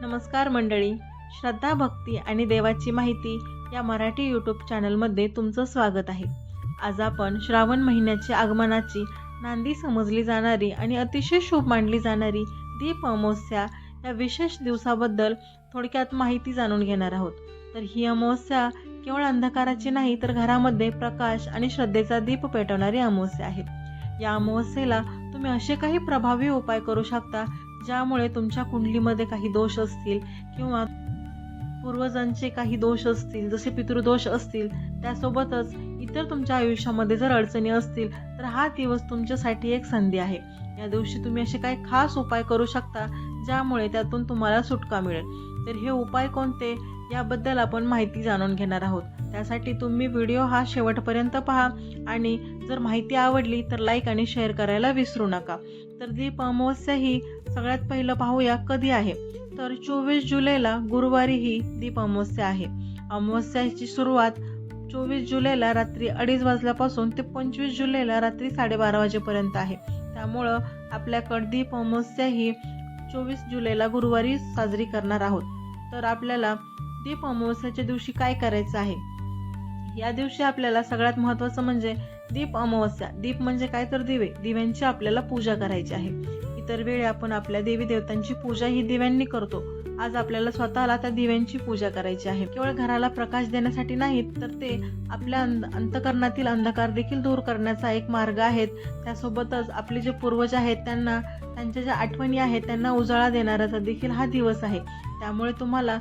नमस्कार मंडळी. श्रद्धा भक्ती आणि देवाची माहिती या मराठी यूट्यूब चॅनलमध्ये तुमचं स्वागत आहे. आज आपण श्रावण महिन्याच्या आगमनाची नांदी समजली जाणारी आणि अतिशय शुभ मानली जाणारी दीप अमावस्या या विशेष दिवसाबद्दल थोडक्यात माहिती जाणून घेणार आहोत. तर ही अमावस्या केवळ अंधकाराची नाही तर घरामध्ये प्रकाश आणि श्रद्धेचा दीप पेटवणारी अमावस्या आहे. या अमावस्येला तुम्ही असे काही प्रभावी उपाय करू शकता ज्यामुळे तुमच्या कुंडलीमध्ये काही दोष असतील किंवा पूर्वजांचे काही दोष असतील जसे पितृदोष असतील त्यासोबतच इतर तुमच्या आयुष्यामध्ये जर अडचणी असतील तर हा दिवस तुमच्यासाठी एक संधी आहे. या दिवशी तुम्ही असे काही खास उपाय करू शकता ज्यामुळे त्यातून तुम्हाला सुटका मिळेल. तर हे उपाय कोणते? याबद्दल आपण माहिती जाणून घेणार आहोत. त्यासाठी तुम्ही व्हिडिओ हा शेवटपर्यंत पहा आणि जर माहिती आवडली तर लाईक आणि शेअर करायला विसरू नका. तर दीप अमावस्या ही सगळ्यात पहिलं पाहूया कधी आहे. तर चोवीस जुलैला गुरुवारी ही दीप अमावस्या आहे. अमावस्याची सुरुवात चोवीस जुलैला रात्री अडीच वाजल्यापासून ते पंचवीस जुलैला रात्री साडेबारा वाजेपर्यंत आहे. त्यामुळं आपल्याकडं दीप अमावस्या ही चोवीस जुलैला गुरुवारी साजरी करणार आहोत. तर आपल्याला दीप अमावस्याच्या दिवशी काय करायचं आहे? या दिवशी आपल्याला सगळ्यात महत्त्वाचं म्हणजे दीप अमावस्या. दीप म्हणजे काय तर दिवे. दिव्यांची आपल्याला पूजा करायची आहे. इतर वेळी आपण आपल्या देवी देवतांची पूजा ही दिव्यांनी करतो. आज आपल्याला स्वतःला त्या दिव्यांची पूजा करायची आहे. केवळ घराला प्रकाश देण्यासाठी नाही तर ते आपल्या अंध अंतकरणातील अंधकार देखील दूर करण्याचा एक मार्ग आहेत. त्यासोबतच आपले जे पूर्वज आहेत त्यांना त्यांच्या ज्या आठवणी आहेत त्यांना उजाळा देणाऱ्याचा देखील हा दिवस आहे. त्यामुळे तुम्हाला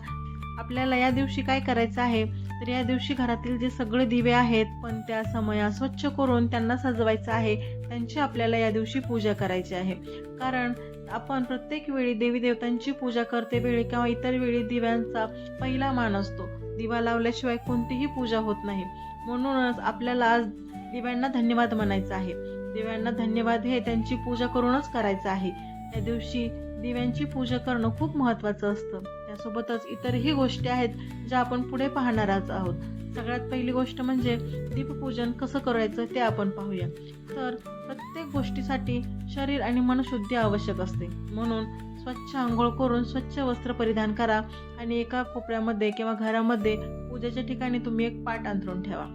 आपल्याला या दिवशी काय करायचं आहे? तर या दिवशी घरातील जे सगळे दिवे आहेत पण त्या समया स्वच्छ करून त्यांना सजवायचं आहे त्यांची आपल्याला या दिवशी पूजा करायची आहे. कारण आपण प्रत्येक वेळी देवी देवतांची पूजा करते वेळी किंवा इतर वेळी दिव्यांचा पहिला मान असतो. दिवा लावल्याशिवाय कोणतीही पूजा होत नाही. म्हणूनच आपल्याला आज दिव्यांना धन्यवाद म्हणायचं आहे. दिव्यांना धन्यवाद हे त्यांची पूजा करूनच करायचं आहे. या दिवशी दिव्यांची पूजा करणं खूप महत्त्वाचं असतं. त्यासोबतच इतरही गोष्टी आहेत ज्या आपण पुढे पाहणारच आहोत. सगळ्यात पहिली गोष्ट म्हणजे दीपपूजन कसं करायचं ते आपण पाहूया. तर प्रत्येक गोष्टीसाठी शरीर आणि मन शुद्धी आवश्यक असते. म्हणून स्वच्छ आंघोळ करून स्वच्छ वस्त्र परिधान करा आणि एका कोपऱ्यामध्ये किंवा घरामध्ये पूजेच्या ठिकाणी तुम्ही एक पाट अंथरून ठेवा.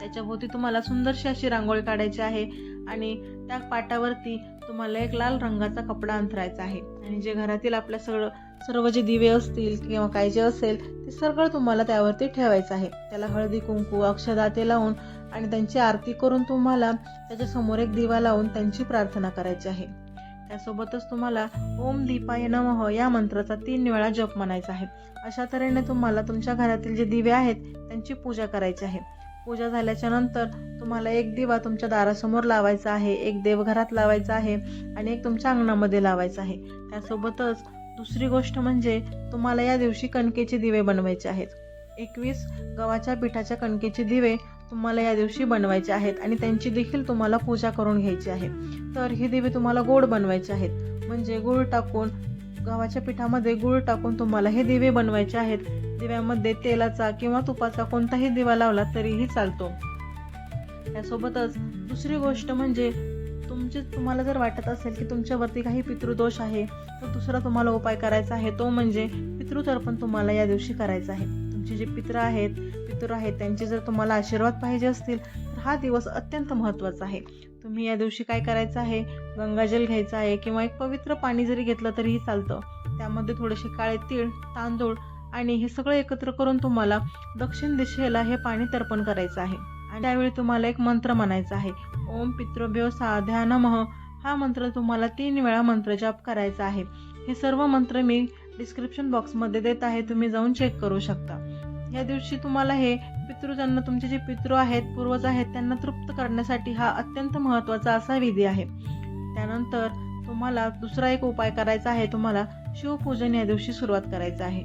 त्याच्याभोवती तुम्हाला सुंदरशी अशी रांगोळी काढायची आहे आणि त्या पाटावरती तुम्हाला एक लाल रंगाचा कपडा अंथरायचा आहे. आणि जे घरातील आपल्या सगळं सर्व जे दिवे असतील किंवा काय जे असेल ते सगळं तुम्हाला त्यावरती ठेवायचं आहे. त्याला हळदी कुंकू अक्षदा ते लावून आणि त्यांची आरती करून तुम्हाला त्याच्यासमोर एक दिवा लावून त्यांची प्रार्थना करायची आहे. त्यासोबतच तुम्हाला ओम दीपाय नमः या मंत्राचा तीन वेळा जप म्हणायचा आहे. अशा तऱ्हेने तुम्हाला तुमच्या घरातील जे दिवे आहेत त्यांची पूजा करायची आहे. पूजा झाल्याच्यानंतर तुम्हाला एक दिवा तुमच्या दारासमोर लावायचा आहे एक देवघरात लावायचा आहे आणि एक तुमच्या अंगणामध्ये लावायचा आहे. त्यासोबतच दुसरी गोष्ट म्हणजे तुम्हाला या दिवशी कणकेचे दिवे बनवायचे आहेत. एकवीस गव्हाच्या पिठाच्या कणकेचे दिवे तुम्हाला या दिवशी बनवायचे आहेत आणि त्यांची देखील तुम्हाला पूजा करून घ्यायची आहे. तर हे दिवे तुम्हाला गोड बनवायचे आहेत. म्हणजे गुळ टाकून गव्हाच्या पिठामध्ये गुळ टाकून तुम्हाला हे दिवे बनवायचे आहेत. दिव्यामध्ये तेलाचा किंवा तुपाचा कोणताही दिवा लावला तरीही चालतो. त्यासोबतच दुसरी गोष्ट म्हणजे तुमचे तुम्हाला जर वाटत असेल की तुमच्यावरती काही पितृदोष आहे तर दुसरा तुम्हाला उपाय करायचा आहे तो म्हणजे पितृतर्पण तुम्हाला या दिवशी करायचं आहे. तुमचे जे पित्र आहेत पितृ आहेत त्यांचे जर तुम्हाला आशीर्वाद पाहिजे असतील तर हा दिवस अत्यंत महत्त्वाचा आहे. तुम्ही या दिवशी काय करायचं आहे? गंगाजल घ्यायचं आहे किंवा एक पवित्र पाणी जरी घेतलं तरीही चालतं. त्यामध्ये थोडेसे काळे तीळ तांदूळ आणि हे सगळं एकत्र करून तुम्हाला दक्षिण दिशेला हे पाणी तर्पण करायचं आहे. आणि त्यावेळी तुम्हाला एक मंत्र म्हणायचा आहे. ओम पितृभ्यो साध्या नमः. हा मंत्र तुम्हाला तीन वेळा मंत्रजाप करायचा आहे. हे सर्व मंत्र मी डिस्क्रिप्शन बॉक्समध्ये देत आहे. तुम्ही जाऊन चेक करू शकता. या दिवशी तुम्हाला हे पितृजन्म तुमचे जे पितृ आहेत पूर्वज आहेत त्यांना तृप्त करण्यासाठी हा अत्यंत महत्त्वाचा असा विधी आहे. त्यानंतर तुम्हाला दुसरा एक उपाय करायचा आहे. तुम्हाला शिवपूजन या दिवशी सुरुवात करायचं आहे.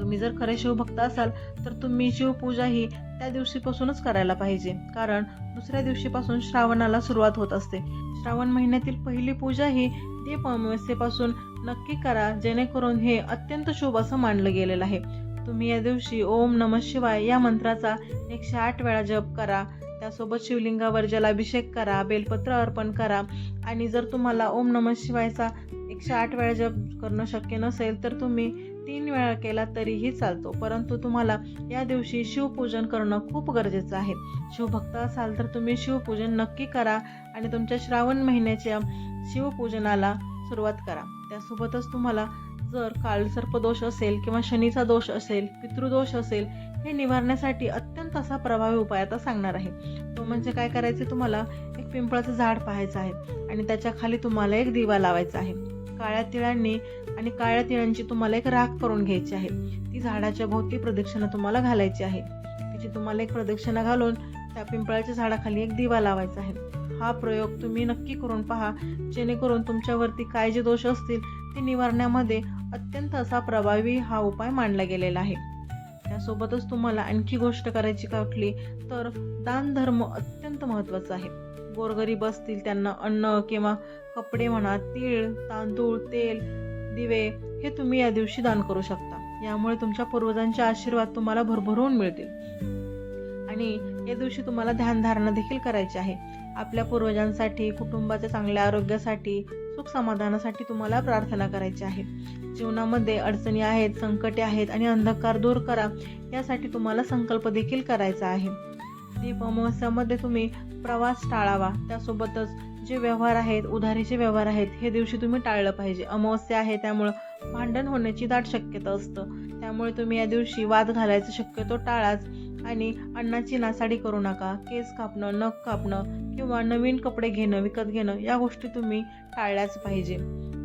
तुम्ही जर खरे शिवभक्त असाल तर तुम्ही शिवपूजा ही त्या दिवशीपासूनच करायला पाहिजे. कारण दुसऱ्या दिवशीपासून श्रावणाला सुरुवात होत असते. श्रावण महिन्यातील पहिली पूजा ही दीप अमावस्येपासून नक्की करा जेणेकरून हे अत्यंत शुभ असं मानलं गेलेलं आहे. तुम्ही या दिवशी ओम नम शिवाय या मंत्राचा एकशे आठ वेळा जप करा. त्यासोबत शिवलिंगावर जलाभिषेक करा बेलपत्र अर्पण करा. आणि जर तुम्हाला ओम नम शिवायचा एकशे आठ वेळा जप करणं शक्य नसेल तर तुम्ही तीन वेळा केला तरीही चालतो. परंतु तुम्हाला या दिवशी शिवपूजन करणं खूप गरजेचं आहे. शिवभक्त असाल तर तुम्ही शिवपूजन नक्की करा आणि तुमच्या श्रावण महिन्याच्या शिवपूजनाला सुरुवात करा. त्यासोबतच तुम्हाला जर काळसर्पदोष असेल किंवा शनीचा दोष असेल पितृदोष असेल हे निवारण्यासाठी अत्यंत असा प्रभावी उपाय आता सांगणार आहे. तो म्हणजे काय करायचे? तुम्हाला एक पिंपळाचं झाड पाहायचं आहे आणि त्याच्याखाली तुम्हाला एक दिवा लावायचा आहे. काळ्या तिळांनी आणि काळ्या तिळांची तुम्हाला एक राख करून घ्यायची आहे. ती झाडाच्या भोवती प्रदक्षिणा तुम्हाला घालायची आहे. तिची तुम्हाला एक प्रदक्षिणा घालून त्या पिंपळाच्या झाडाखाली एक दिवा लावायचा आहे. हा प्रयोग तुम्ही नक्की करून पहा. जेणेकरून तुमच्यावरती काय जे दोष असतील ते निवारण्यामध्ये अत्यंत असा प्रभावी हा उपाय मांडला गेलेला आहे. त्यासोबतच तुम्हाला आणखी गोष्ट करायची का उठली तर दानधर्म अत्यंत महत्त्वाचा आहे. गोरगरीब असतील त्यांना अन्न किंवा कपडे म्हणा तीळ तांदूळ तेल दिवे हे तुम्ही या दिवशी दान करू शकता. यामुळे तुमच्या पूर्वजांचे आशीर्वाद तुम्हाला भरभरून मिळतील. आणि या दिवशी तुम्हाला ध्यानधारणा देखील करायची आहे. आपल्या पूर्वजांसाठी कुटुंबाच्या चांगल्या आरोग्यासाठी सुख समाधानासाठी तुम्हाला प्रार्थना करायची आहे. जीवनामध्ये अडचणी आहेत संकटे आहेत आणि अंधकार दूर करा यासाठी तुम्हाला संकल्प देखील करायचा आहे. दीप अमावस्यामध्ये तुम्ही प्रवास टाळावा. त्यासोबतच जे व्यवहार आहेत उधारीचे व्यवहार आहेत हे दिवशी तुम्ही टाळलं पाहिजे. अमावस्या आहे त्यामुळं भांडण होण्याची दाट शक्यता असतं. त्यामुळे तुम्ही या दिवशी वाद घालायचं शक्यतो टाळाच आणि अन्नाची नासाडी करू नका. केस कापणं नख कापणं किंवा नवीन कपडे घेणं विकत घेणं या गोष्टी तुम्ही टाळल्याच पाहिजे.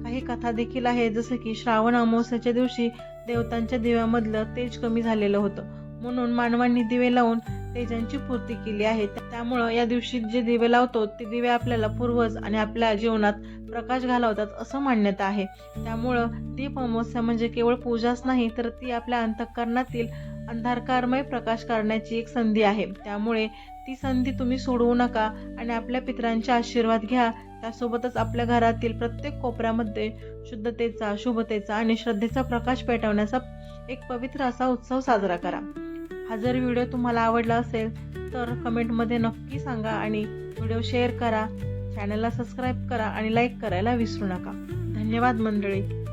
काही कथा देखील आहे जसं की श्रावण अमावस्याच्या दिवशी देवतांच्या दिव्यामधलं तेज कमी झालेलं होतं. म्हणून मानवांनी दिवे लावून तेजांची पूर्ती केली आहे. त्यामुळं या दिवशी जे दिवे लावतो ते दिवे आपल्याला पूर्वज आणि आपल्या जीवनात प्रकाश घालवतात असं मान्यता आहे. त्यामुळं दीप अमावस्या म्हणजे केवळ पूजाच नाही तर ती आपल्या अंतःकरणातील अंधारकारमय प्रकाश करण्याची एक संधी आहे. त्यामुळे ती संधी तुम्ही सोडवू नका आणि आपल्या पितरांचे आशीर्वाद घ्या. त्यासोबतच आपल्या घरातील प्रत्येक कोपऱ्यामध्ये शुद्धतेचा शुभतेचा आणि श्रद्धेचा प्रकाश पेटवण्याचा एक पवित्र असा उत्सव साजरा करा. हा जर व्हिडिओ तुम्हाला आवडला असेल तर कमेंटमध्ये नक्की सांगा आणि व्हिडिओ शेअर करा. चॅनलला सबस्क्राईब करा आणि लाईक करायला विसरू नका. धन्यवाद मंडळी.